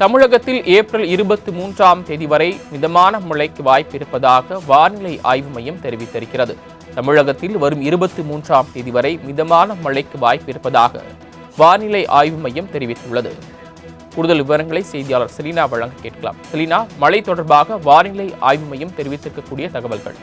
தமிழகத்தில் ஏப்ரல் இருபத்தி மூன்றாம் தேதி வரை மிதமான மழைக்கு வாய்ப்பு இருப்பதாக வானிலை ஆய்வு மையம் தெரிவித்திருக்கிறது. தமிழகத்தில் வரும் இருபத்தி மூன்றாம் தேதி வரை மிதமான மழைக்கு வாய்ப்பு இருப்பதாக வானிலை ஆய்வு மையம் தெரிவித்துள்ளது. கூடுதல் விவரங்களை செய்தியாளர் செலினா வழங்க கேட்கலாம். செலினா மழை தொடர்பாக வானிலை ஆய்வு மையம் தெரிவித்திருக்கக்கூடிய தகவல்கள்.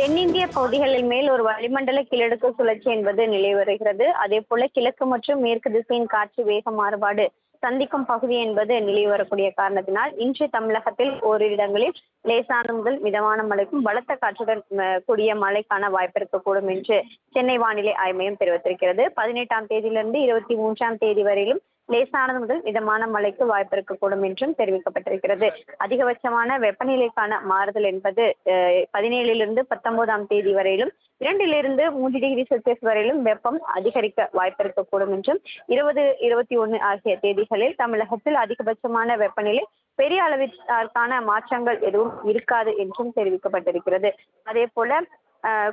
தென்னிந்திய பகுதிகளில் மேல் ஒரு வளிமண்டல கிழக்கு சுழற்சி என்பது நிலை வருகிறது. அதே போல கிழக்கு மற்றும் மேற்கு திசையின் காற்று வேக மாறுபாடு சந்திக்கும் பகுதி என்பது நிலை வரக்கூடிய காரணத்தினால் இன்று தமிழகத்தில் ஓரிரு இடங்களில் லேசான முதல் மிதமான மழைக்கும் பலத்த காற்றுடன் கூடிய மழைக்கான வாய்ப்பு இருக்கக்கூடும் என்று சென்னை வானிலை ஆய்வு மையம் தெரிவித்திருக்கிறது. பதினெட்டாம் தேதியிலிருந்து இருபத்தி மூன்றாம் தேதி வரையிலும் லேசானது முதல் மிதமான மழைக்கு வாய்ப்பு இருக்கக்கூடும் என்றும் தெரிவிக்கப்பட்டிருக்கிறது. அதிகபட்சமான வெப்பநிலைக்கான மாறுதல் என்பது பதினேழிலிருந்து பத்தொன்பதாம் தேதி வரையிலும் இரண்டிலிருந்து மூன்று டிகிரி செல்சியஸ் வரையிலும் வெப்பம் அதிகரிக்க வாய்ப்பு இருக்கக்கூடும் என்றும் இருபது இருபத்தி ஒன்று ஆகிய தேதிகளில் தமிழகத்தில் அதிகபட்சமான வெப்பநிலை பெரிய அளவிற்கான மாற்றங்கள் எதுவும் இருக்காது என்றும் தெரிவிக்கப்பட்டிருக்கிறது. அதே போல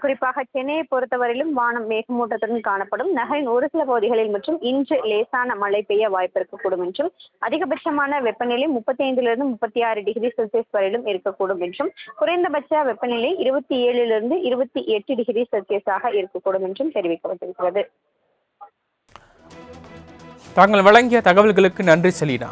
குறிப்பாக சென்னையை பொறுத்தவரையிலும் வானம் மேகமூட்டத்துடன் காணப்படும். நகரின் ஒரு சில பகுதிகளில் மற்றும் இன்று லேசான மழை பெய்ய வாய்ப்பு இருக்கக்கூடும் என்றும் அதிகபட்சமான வெப்பநிலை முப்பத்தி ஐந்திலிருந்து முப்பத்தி ஆறு டிகிரி செல்சியஸ் வரையிலும் இருக்கக்கூடும் என்றும் குறைந்தபட்ச வெப்பநிலை இருபத்தி ஏழிலிருந்து இருபத்தி எட்டு டிகிரி செல்சியஸாக இருக்கக்கூடும் என்றும் தெரிவிக்கப்பட்டிருக்கிறது. தாங்கள் வழங்கிய தகவல்களுக்கு நன்றி செலினா.